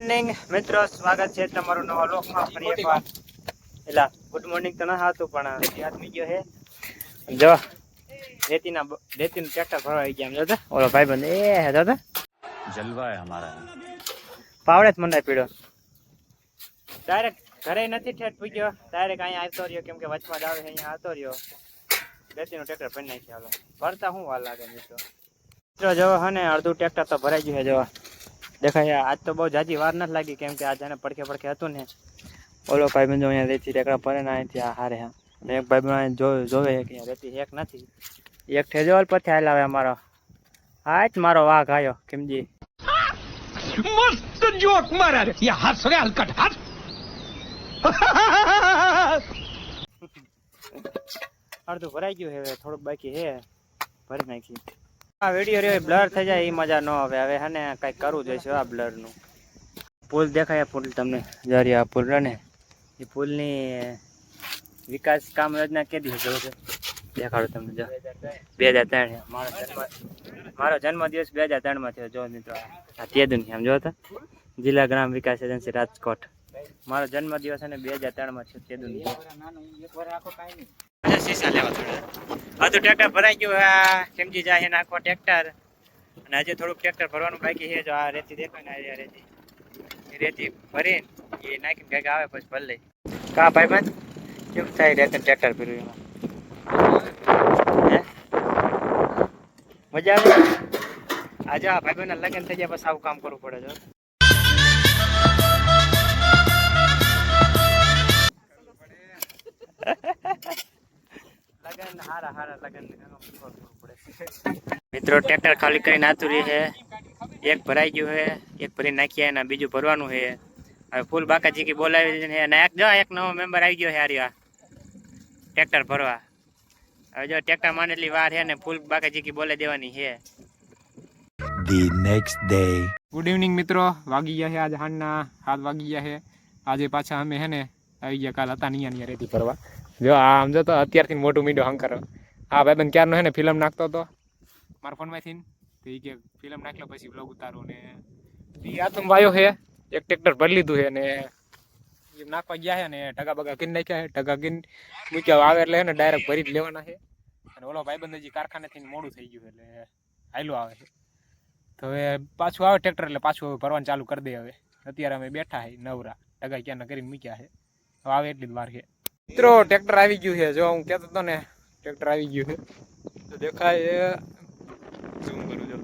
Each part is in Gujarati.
મોર્નિંગ મિત્રો સ્વાગત છે તમારું નવા લોકમાં ફરી એકવાર. એટલે ગુડ મોર્નિંગ તો ના હતું પણ આદમી ગયો હે. જો રેતીના રેતીનું ટ્રેક્ટર ભરવા ગયા દાદા ઓલો ભાઈ બંધ એ દાદા જલવા અમારા. પાવડે જ મંડાઈ પીડો. ડાયરેક્ટ ઘરે નથી ઠેઠ પૂગ્યો ડાયરેક્ટ અહીંયા આવતો રહ્યો કેમ કે વચમાં દાવે અહીંયા આવતો રહ્યો. રેતીનું ટ્રેક્ટર ભરી નાખ્યો હાલો. ભરતા શું વાર લાગે મિત્રો? મિત્રો જવા હને અડધું ટ્રેક્ટર તો ભરાઈ ગયું છે જવા દેખાય આજ તો બહુ જાજી વાર નથી લાગી કેમ કે આજ એને પડખે પડખે હતું ને. ઓલો ભાઈ બંધો અહીંયા રહેતી રેકડા પડે ને અહીંથી આ હારે અને એક ભાઈ બંધ જો જોવે કે અહીંયા રહેતી એક નથી. એક ઠેજોલ પરથી હાલ આવે અમારો. હા જ મારો વાઘ આવ્યો કેમજી? મસ્ત જોક મારા રે. યા હાથ રે હલકટ હાથ. અડધું ભરાઈ ગયું હવે થોડુંક બાકી હે ભરી નાખી. આ વીડિયો રહ્યો બ્લર થઈ જાય એ મજા ન આવે. હવે હે ને કરવું જોઈશે આ બ્લરનું પુલ દેખાય પુલ તમને જરી આ પુલ ને એ પુલની વિકાસ કામ યોજના કેદી છે? દેખાડો તમને, જો. બે હજાર ત્રણ મારો જન્મ, મારો જન્મદિવસ બે હજાર ત્રણમાં થયો, જો મિત્રો. આ તે દુનિયા જો હતા જિલ્લા ગ્રામ વિકાસ એજન્સી રાજકોટ. મારો જન્મદિવસ અને ને, બે હજાર ત્રણમાં થયો તે દુનિયા શીશા લેવા થોડા બધું ટ્રેક્ટર ભરાઈ ગયું આ ખેમજી જાય છે આખો ટ્રેક્ટર અને હજી થોડુંક ટ્રેક્ટર ભરવાનું બાકી છે, જો આ રેતી દેખાય ને આ રેતી. રેતી ભરીને એ નાખીને ભેગા આવે પછી ભર લઈ કા ભાઈ બંધ કેમ થાય રેતી ટ્રેક્ટર ભર્યું એમાં? મજા આવે? આજે આ ભાઈ બંધ લગ્ન થઈ ગયા પછી આવું કામ કરવું પડે છે. લગન હારા હારા લગન મિત્રો ટ્રેક્ટર ખાલી કરીને આતુરી છે. એક ભરાઈ ગયું છે એક ભરી નાખ્યા અને બીજું ભરવાનું છે. હવે ફૂલ બાકાજી કે બોલાવી છે અને એક જો એક નવો મેમ્બર આવી ગયો છે હારી આ ટ્રેક્ટર ભરવા. હવે જો ટ્રેક્ટર માને એટલી વાર છે ને ફૂલ બાકાજી કે બોલાવી દેવાની છે. The next day good evening મિત્રો. વાગી ગયા છે આજે હાંજના હાથ વાગી ગયા છે. આજે પાછા અમે છે ને આવી ગયા કાલ હતા નિયા નિયા રેતી ફરવા જો આમ જો તો અત્યારથી મોટું મીડો હંકર. આ ભાઈબંધ ક્યારનો હે ને ફિલ્મ નાખતો હતો? મારા ફોનમાંથી તો એ કે ફિલ્મ નાખલો પછી બ્લોગ ઉતારો ને. એ આતમ વાયો છે એક ટ્રેક્ટર ભરી લીધું છે ને. નાખવા ગયા છે ને ટકા બગા કિન નાખ્યા છે ટકા કિન મૂક્યા આવે એટલે ને ડાયરેક્ટ ભરી જ લેવાના છે અને ઓલો ભાઈબંધ હજી કારખાનેથી મોડું થઈ ગયું એટલે હાયલો આવે છે તો હવે પાછું આવે ટ્રેક્ટર એટલે પાછું હવે ભરવાનું ચાલુ કરી દે હવે. અત્યારે અમે બેઠા છે નવરા. ટગા ક્યાંના કરીને મૂક્યા છે હવે આવે એટલી જ વાર છે મિત્રો ટ્રેક્ટર આવી ગયું છે જો હું કહેતો હતો ને ટ્રેક્ટર આવી ગયું છે તો દેખાય ઝૂમ કરું જો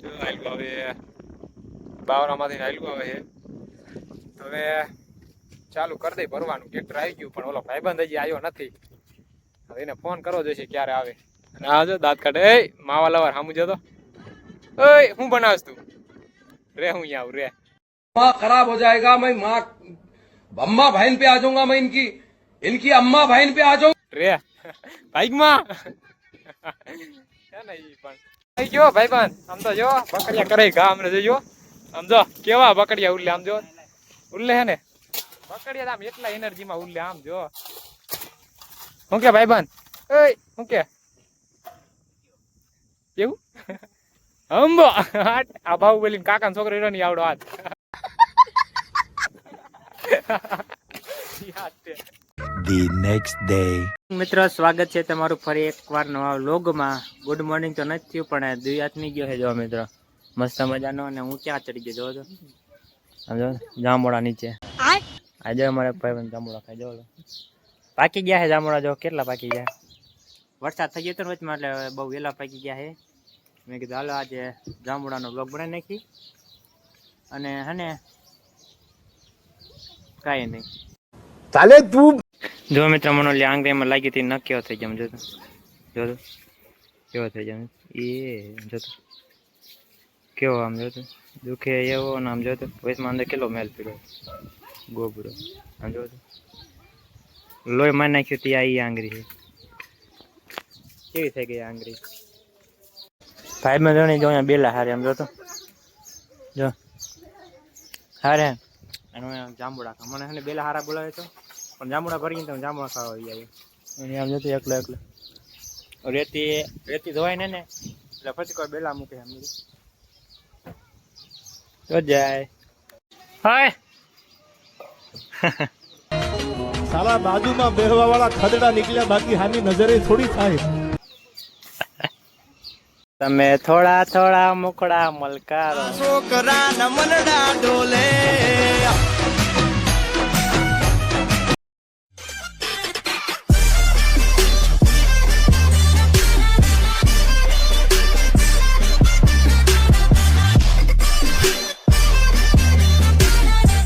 જો હાલ્યું આવે બાવરામાંથી હાલ્યું આવે છે તો હવે ચાલુ કરી દઈ ભરવાનું ટ્રેક્ટર આવી ગયું પણ ઓલો ભાઈબંધ હજી આવ્યો નથી હવે એને ફોન કરવો જોઈશે ક્યારે આવે અને આ જો દાંત કાઢે એ માવા લવાર સામું જતો ओए હું બનાવસ તું રે હું यहाँ आऊं रे माँ खराब हो जाएगा मैं माँ अम्मा बहन पे आ जाऊंगा मैं इनकी इनकी अम्मा बहन पे आ जाऊंगा રે બાઈક માં છે ને ઈ પણ આઈ ગયો ભાઈબંધ આમ તો જો બકડિયા કરે ઘા અમને જોજો આમ જો કેવા બકડિયા ઉલ્લે આમ જો ઉલ્લે હે ને બકડિયા આમ એટલા એનર્જી માં ઉલ્લે આમ જો હું કે ભાઈબંધ ઓય હું કે કેવું અંબો આ ભાવ બોલીને કાકા છોકરો રહ્યો નહીં આવડો હાથ યાદ ધી નેક્સ્ટ ડે મિત્રો સ્વાગત છે તમારું ફરી એકવાર નવા વ્લોગમાં. ગુડ મોર્નિંગ તો નથી થયું પણ દુયાતમી ગયો છે જો મિત્રો. મસ્ત મજાનો અને હું ક્યાં ચડી ગયો જોવો સમજો જામોડા નીચે. આજે અમારે ભાઈ જામોડા ખાઈ જવો પાકી ગયા છે જામોડા જો કેટલા પાકી ગયા. વરસાદ થઈ ગયો તો વચમાં એટલે બહુ વહેલા પાકી ગયા છે. મેં કીધું હાલો આજે જામોડાનો બ્લોગ ભણે નાખી. અને હને કાંઈ નહીં. ચાલે તું જો મિત્ર, મને ઓલી આંગળીમાં લાગી હતી, ન કેવો થઈ જાય જોતો જોતો કેવો થઈ જાય એ જોતો કેવો આમ જોતો દુખે એવો ને આમ જોતો વયસમાં અંદર કેટલો મેલ પીડ્યો. ગોબરો આમ જોતો લોહી મારી નાખ્યું તી, આ આંગળી કેવી થઈ ગઈ આંગળી? ભાઈ મેં જોણી જો બેલા હારે આમ જોતો જો. હારે. અને જાંબુડા મને બેલા હારા બોલાવે તો પણ જામુડા ભરીને તમે જામુડા ખાવા આવી જાય. અને આમ જતી એકલા એકલા. રેતી રેતી ધોવાય ને એટલે પછી કોઈ બેલા મૂકે એમ તો જાય. હાય. સાલા બાજુમાં બેહવા વાળા ખદડા નીકળ્યા બાકી હાની નજરે થોડી થાય. તમે થોડા થોડા મુકડા મલકારો. છોકરા મનડા ઢોલે.